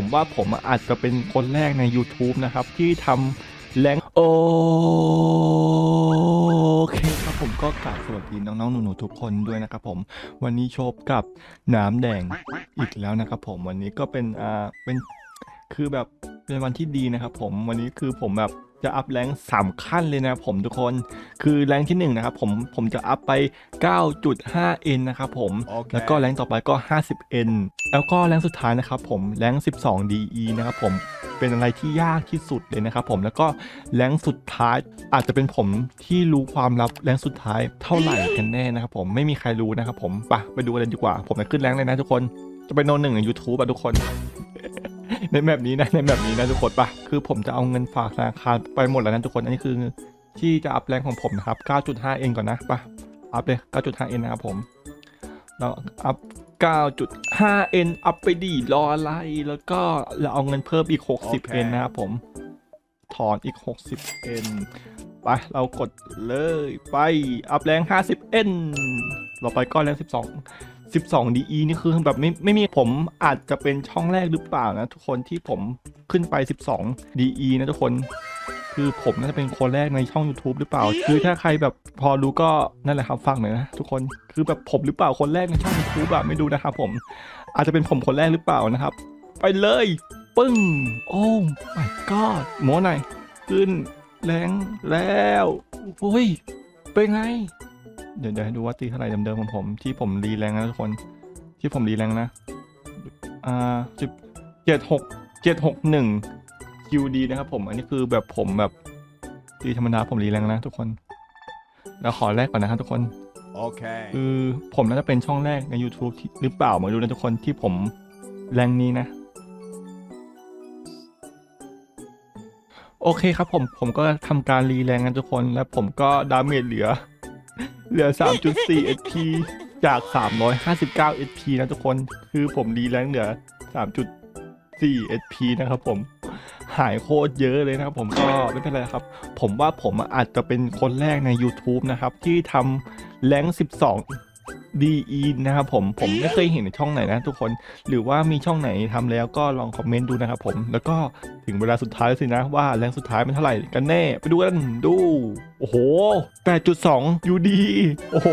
ผมว่าผมอาจจะเป็นคนแรกใน YouTube นะครับ ที่ทำแรงโอเคครับผมก็กราบสวัสดีน้องๆหนูๆทุกคนด้วยนะครับผมวันนี้โชบกับน้ำแดงอีกแล้วนะครับผมวันนี้ก็เป็นอ่าเป็นคือแบบเป็นวันที่ดีนะครับผมวันนี้คือผมแบบ จะอัพแรงสามขั้นเลยนะครับผมทุกคน คือแรงที่หนึ่งนะครับผมผมจะอัพไป 9.5n นะครับผมโอเคแล้วก็แรงต่อไปก็ 50n แล้วก็แรงสุดท้ายนะครับผมแรง 12de นะครับผมเป็นอะไรที่ยากที่สุดเลยนะครับผมแล้วก็แรงสุดท้ายอาจจะเป็นผมที่รู้ความลับแรงสุดท้ายเท่าไหร่กันแน่นะครับผมไม่มีใครรู้นะครับผมไปไปดูกันดีกว่า ผมจะขึ้นแรงเลยนะทุกคนจะเป็นโนนหนึ่งใน YouTube อะทุกคน ในแบบนี้นะในแบบนี้นะทุกคนปะคือผมจะเอาเงินฝากธนาคารไปหมดแล้วนะทุกคนอันนี้คือที่จะอัพแรงของผมนะครับ 9.5n ก่อนนะปะอัพเลย 9.5n นะครับผมเราอัพ 9.5n อัพไปดีรออะไร แล้วก็เราเอาเงินเพิ่มอีก 60n นะครับผม ถอนอีก 60n ไป เรากดเลยไป อัพแรง 50n เราไปก้อนแรง 12 12 DE นี่คือแบบไม่ไม่มีผมอาจจะเป็นช่องแรกหรือเปล่านะ ทุกคนที่ผมขึ้นไป 12 DE นะทุกคน คือผมน่าจะเป็นคนแรกในช่อง YouTube หรือเปล่า คือถ้าใครแบบพอรู้ก็นั่นแหละครับฟังหน่อยนะทุกคนคือแบบผมหรือเปล่าคนแรกในช่อง YouTube แบบไม่ดูนะครับผมอาจจะเป็นผมคนแรกหรือเปล่านะครับ ไปเลยปึ้งโอ้ my god โมหน่อยขึ้นแรงแล้วโอ้ยเป็นไง เดี๋ยวเดี๋ยวให้ดูว่าตีเท่าไหร่เดิมๆของผม ที่ผมรีแรงนะทุกคน ที่ผมรีแรงนะ อ่าสิบเจ็ดหกเจ็ดหกหนึ่ง QD นะครับผม อันนี้คือแบบผมแบบตีธรรมดาผมรีแรงนะทุกคน แล้วขอแรกก่อนนะครับทุกคน Okay. คือผมน่าจะเป็นช่องแรกใน YouTube ที่หรือเปล่าไม่รู้นะทุกคนที่ผมแรงนี้นะ โอเคครับผม ผมก็ทำการรีแรงกันทุกคน แล้วผมก็ดาเมจเหลือ เหลือ 3.4 HP จาก 359 HP นะทุกคน คือผมรีแรงเหลือ 3.4 HP นะครับผม หายโคตรเยอะเลยนะครับผมก็ไม่เป็นไรครับ ผมว่าผมอาจจะเป็นคนแรกใน YouTube นะครับ ที่ทำแรง 12 DE นะครับผมผมไม่เคยเห็นในช่องไหนนะทุกคน หรือว่ามีช่องไหนทำแล้วก็ลองคอมเมนต์ดูนะครับผม แล้วก็ ถึงเวลาสุดท้ายแล้วสินะว่าแรงสุดท้ายมันเท่าไหร่กันแน่ ไปดูกันดู โอ้โห 8.2 UD โอ้โห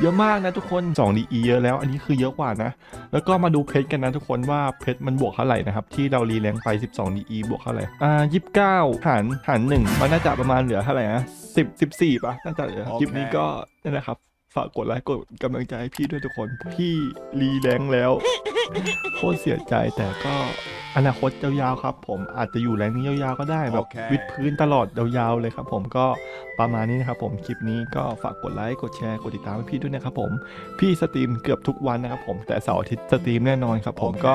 เยอะมากนะทุกคน2 DE เยอะแล้ว อันนี้คือเยอะกว่านะ แล้วก็มาดูเพชรกันนะทุกคนว่าเพชรมันบวกเท่าไหร่นะครับ ที่เรารีแรงไป12 DE บวกเท่าไหร่อ่า29หารหาร1มันน่าจะประมาณเหลือเท่าไหร่นะ10 14ป่ะน่าจะเหลือโอเคคลิปนี้ก็นั่นแหละครับ ฝากกดไลค์กดกำลังใจให้พี่ด้วยทุกคน พี่รีแรงแล้ว โคตรเสียใจแต่ก็อนาคตยาวๆครับ ผมอาจจะอยู่แรงนี้ยาวๆก็ได้แบบโอเควิดพื้นตลอดยาวๆเลยครับ ผมก็ประมาณนี้นะครับผมคลิปนี้ก็ฝากกดไลค์กดแชร์กดติดตามให้พี่ด้วยนะครับผมพี่สตรีมเกือบทุกวันนะครับผมแต่เสาร์อาทิตย์สตรีมแน่นอนครับ ผมก็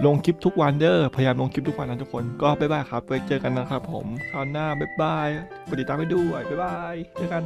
Okay. ลงคลิปทุกวันเด้อพยายามลงคลิปทุกวันนะทุกคนก็บ๊ายบายครับไว้เจอกันนะครับผมคราวหน้าบ๊ายบายกดติดตามไปด้วยบ๊ายบายเจอกัน